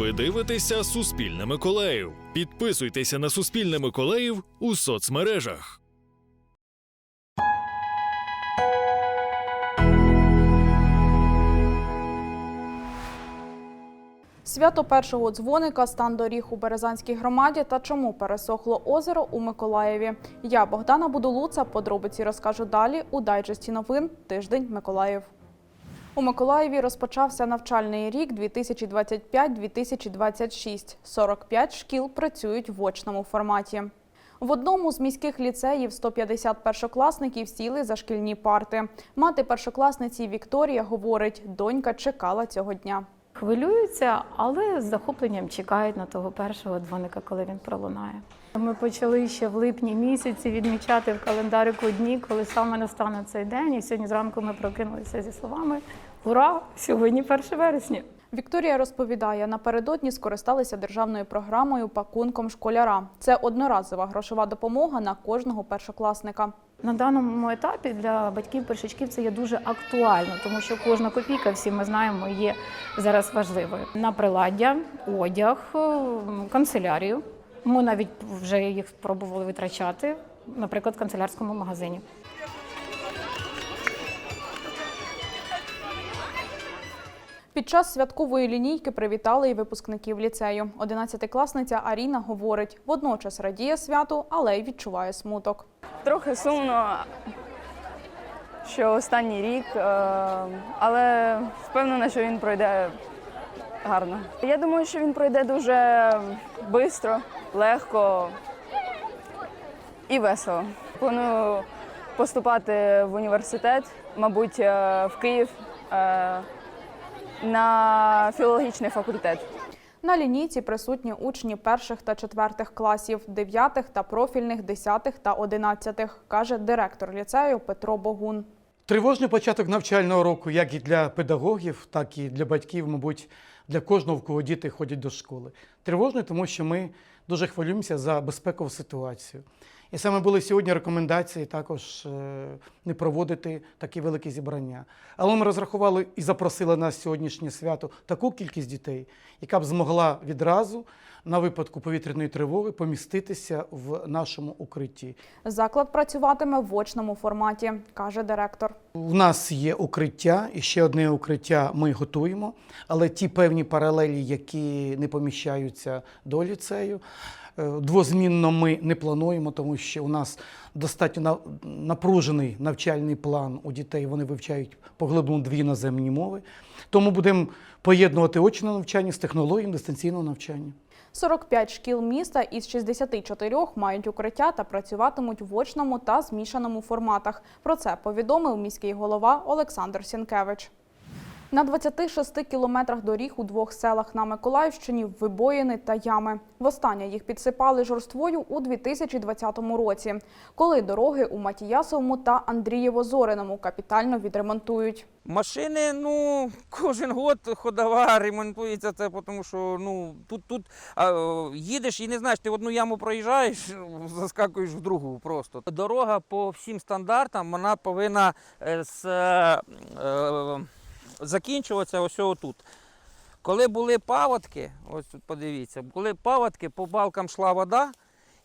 Ви дивитеся Суспільне Миколаїв. Підписуйтеся на Суспільне Миколаїв у соцмережах. Свято першого дзвоника, стан доріг у Березанській громаді та чому пересохло озеро у Миколаєві. Я Богдана Будулуца. Подробиці розкажу далі у дайджесті новин Тиждень Миколаїв. У Миколаєві розпочався навчальний рік 2025-2026. 45 шкіл працюють в очному форматі. В одному з міських ліцеїв 150 першокласників сіли за шкільні парти. Мати першокласниці Вікторія говорить, донька чекала цього дня. Хвилюються, але з захопленням чекають на того першого дзвоника, коли він пролунає. Ми почали ще в липні місяці відмічати в календарику дні, коли саме настане цей день. І сьогодні зранку ми прокинулися зі словами Ура! Сьогодні 1 вересня. Вікторія розповідає, напередодні скористалися державною програмою пакунком школяра. Це одноразова грошова допомога на кожного першокласника. На даному етапі для батьків першачків це є дуже актуально, тому що кожна копійка, всі ми знаємо, є зараз важливою. На приладдя, одяг, канцелярію. Ми навіть вже їх спробували витрачати, наприклад, в канцелярському магазині. Під час святкової лінійки привітали і випускників ліцею. Одинадцятикласниця Аріна говорить, водночас радіє святу, але й відчуває смуток. Трохи сумно, що останній рік, е, але впевнена, що він пройде гарно. Я думаю, що він пройде дуже швидко, легко і весело. Планую поступати в університет, мабуть, е, в Київ е, на філологічний факультет. На лінійці присутні учні перших та четвертих класів, дев'ятих та профільних десятих та одинадцятих, каже директор ліцею Петро Богун. Тривожний початок навчального року, як і для педагогів, так і для батьків, мабуть, для кожного, в кого діти ходять до школи. Тривожний, тому що ми дуже хвилюємося за безпекову ситуацію. І саме були сьогодні рекомендації також е, не проводити такі великі зібрання. Але ми розрахували і запросили на сьогоднішнє свято таку кількість дітей, яка б змогла відразу на випадку повітряної тривоги поміститися в нашому укритті. Заклад працюватиме в очному форматі, каже директор. У нас є укриття, і ще одне укриття ми готуємо, але ті певні паралелі, які не поміщаються до ліцею, двозмінно ми не плануємо, тому що у нас достатньо напружений навчальний план у дітей. Вони вивчають поглиблено дві іноземні мови. Тому будемо поєднувати очне навчання з технологіями дистанційного навчання. 45 шкіл міста із 64 мають укриття та працюватимуть в очному та змішаному форматах. Про це повідомив міський голова Олександр Сінкевич. На 26 кілометрах доріг у двох селах на Миколаївщині вибоїни та ями. Востаннє їх підсипали жорствою у 2020 році, коли дороги у Матіясовому та Андрієво-Зориному капітально відремонтують. Машини, ну, кожен год ходова ремонтується це, тому що ну, тут, тут а, їдеш і не знаєш, ти в одну яму проїжджаєш, заскакуєш в другу просто. Дорога по всім стандартам вона повинна е, з, е, е, закінчуватися ось отут. Коли були паводки, ось тут подивіться, коли паводки, по балкам йшла вода,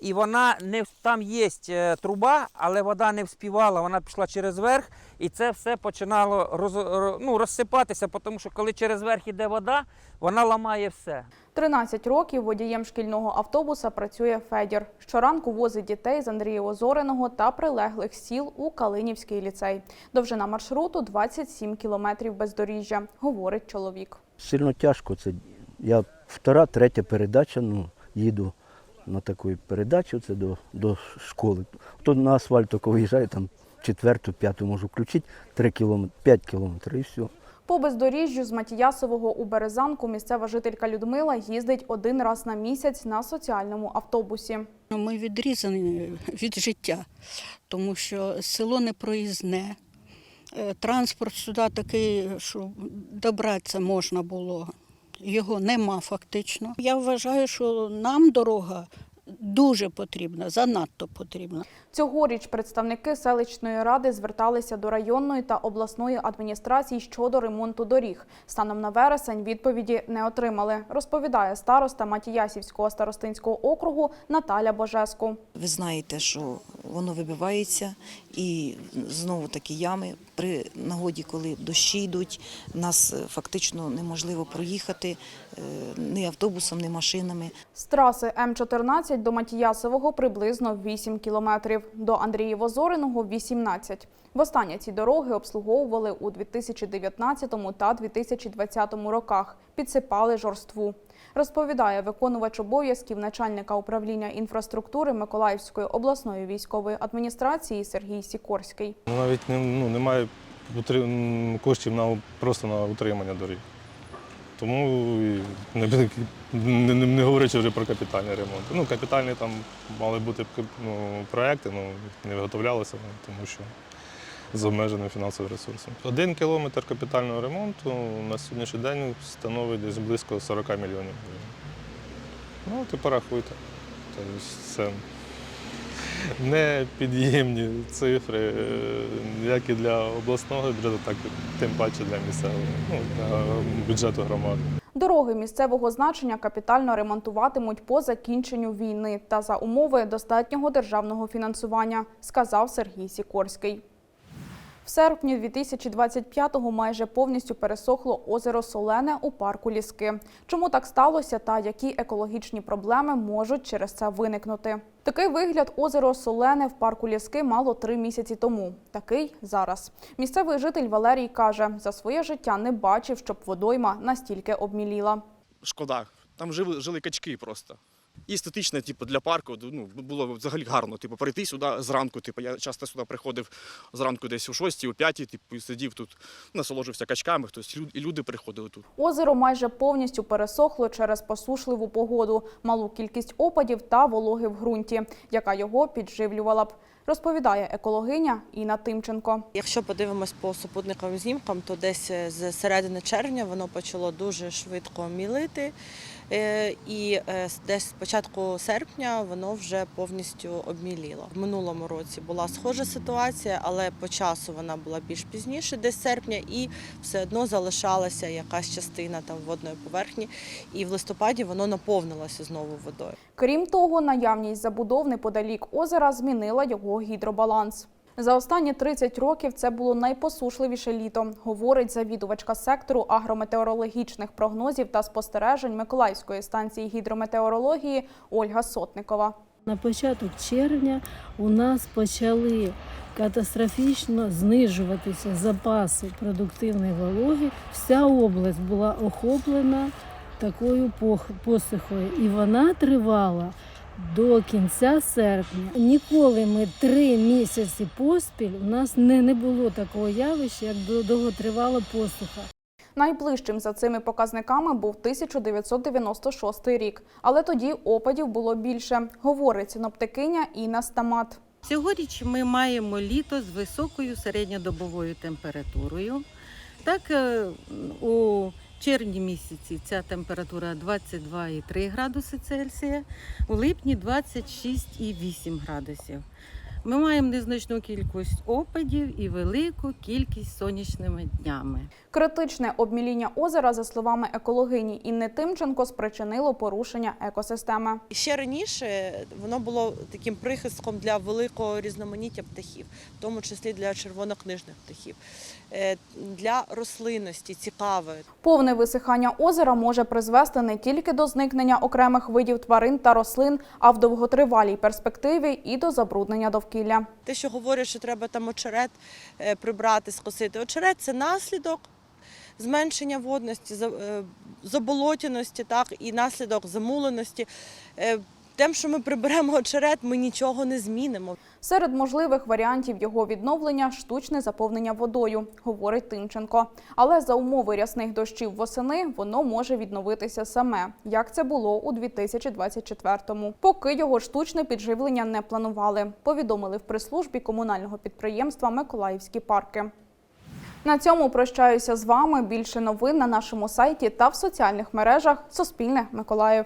і вона не в- там є е, труба, але вода не вспівала, вона пішла через верх, і це все починало роз, ну, розсипатися, тому що коли через верх іде вода, вона ламає все. 13 років водієм шкільного автобуса працює Федір. Щоранку возить дітей з Андрієво-Зориного та прилеглих сіл у Калинівський ліцей. Довжина маршруту 27 кілометрів бездоріжжя, говорить чоловік. Сильно тяжко. Це я втора, третя передача, ну, їду на таку передачу, це до, до школи. То на асфальт тільки виїжджаю, там четверту, п'яту можу включити, 3 кілометри, 5 кілометрів і все. По бездоріжжю з Матіясового у Березанку місцева жителька Людмила їздить один раз на місяць на соціальному автобусі. Ну, Ми відрізані від життя, тому що село не проїзне. Е, Транспорт сюди такий, що добратися можна було. Його нема фактично. Я вважаю, що нам дорога дуже потрібна, занадто потрібна. Цьогоріч представники селищної ради зверталися до районної та обласної адміністрацій щодо ремонту доріг. Станом на вересень відповіді не отримали, розповідає староста Матіясівського старостинського округу Наталя Божеску. Ви знаєте, що воно вибивається і знову такі ями. При нагоді, коли дощі йдуть, нас е, фактично неможливо проїхати е, ні автобусом, ні машинами. З траси М14 до Матіясового приблизно 8 кілометрів, до Андрієво-Зориного – 18. Востаннє ці дороги обслуговували у 2019 та 2020 роках, підсипали жорству. Розповідає виконувач обов'язків начальника управління інфраструктури Миколаївської обласної військової адміністрації Сергій Сікорський. Навіть ну, немає коштів на, просто на утримання доріг. Тому не, не, не, говорячи вже про капітальний ремонт. Ну, капітальні там мали бути ну, проекти, ну, не виготовлялися, ну, тому що з обмеженим фінансовим ресурсом. Один кілометр капітального ремонту на сьогоднішній день становить десь близько 40 мільйонів гривень. Ну, ти порахуйте. Тобто це непід'ємні цифри, е, як і для обласного бюджету, так і тим паче для місцевого, ну, для бюджету громади. Дороги місцевого значення капітально ремонтуватимуть по закінченню війни та за умови достатнього державного фінансування, сказав Сергій Сікорський. В серпні 2025-го майже повністю пересохло озеро Солене у парку Ліски. Чому так сталося та які екологічні проблеми можуть через це виникнути? Такий вигляд озеро Солене в парку Ліски мало три місяці тому. Такий зараз. Місцевий житель Валерій каже, за своє життя не бачив, щоб водойма настільки обміліла. шкода. Там жили, жили качки просто. І естетично, типу, для парку ну, було взагалі гарно. Типу, прийти сюди зранку. Типу, я часто сюди приходив зранку десь о 6 о 5 типу, і сидів тут, насолоджувався качками, хтось люд- і люди приходили тут. Озеро майже повністю пересохло через посушливу погоду, малу кількість опадів та вологи в ґрунті, яка його підживлювала б, розповідає екологиня Інна Тимченко. Якщо подивимось по супутниковим знімкам, то десь е, з середини червня воно почало дуже швидко мілити. Е, І е, десь з початку серпня воно вже повністю обміліло. В минулому році була схожа ситуація, але по часу вона була більш пізніше, десь серпня, і все одно залишалася якась частина там водної поверхні. І в листопаді воно наповнилося знову водою. Крім того, наявність забудов неподалік озера змінила його гідробаланс. За останні 30 років це було найпосушливіше літо, говорить завідувачка сектору агрометеорологічних прогнозів та спостережень Миколаївської станції гідрометеорології Ольга Сотникова. На початок червня у нас почали катастрофічно знижуватися запаси продуктивної вологи. Вся область була охоплена такою посухою, і вона тривала до кінця серпня. Ніколи ми три місяці поспіль у нас не, не було такого явища, як довготривала посуха. Найближчим за цими показниками був 1996 рік, але тоді опадів було більше, говорить синоптикиня Інна Стамат. Цьогоріч ми маємо літо з високою середньодобовою температурою. Так, е, у червні місяці ця температура 22,3 градуси Цельсія, у липні 26,8 градусів. Ми маємо незначну кількість опадів і велику кількість сонячними днями. Критичне обміління озера, за словами екологині Інни Тимченко, спричинило порушення екосистеми. Ще раніше воно було таким прихистком для великого різноманіття птахів, в тому числі для червонокнижних птахів, для рослинності цікавої. Повне висихання озера може призвести не тільки до зникнення окремих видів тварин та рослин, а в довготривалій перспективі і до забруднення довкілля. Те, що говорять, що треба там очерет е, прибрати, скосити. Очерет це наслідок зменшення водності, е, заболотяності, так, і наслідок замуленості. Тим, що ми приберемо очерет, ми нічого не змінимо. Серед можливих варіантів його відновлення штучне заповнення водою, говорить Тимченко. Але за умови рясних дощів восени воно може відновитися саме, як це було у 2024-му. Поки його штучне підживлення не планували, повідомили в прес-службі комунального підприємства Миколаївські парки. На цьому прощаюся з вами. Більше новин на нашому сайті та в соціальних мережах Суспільне Миколаїв.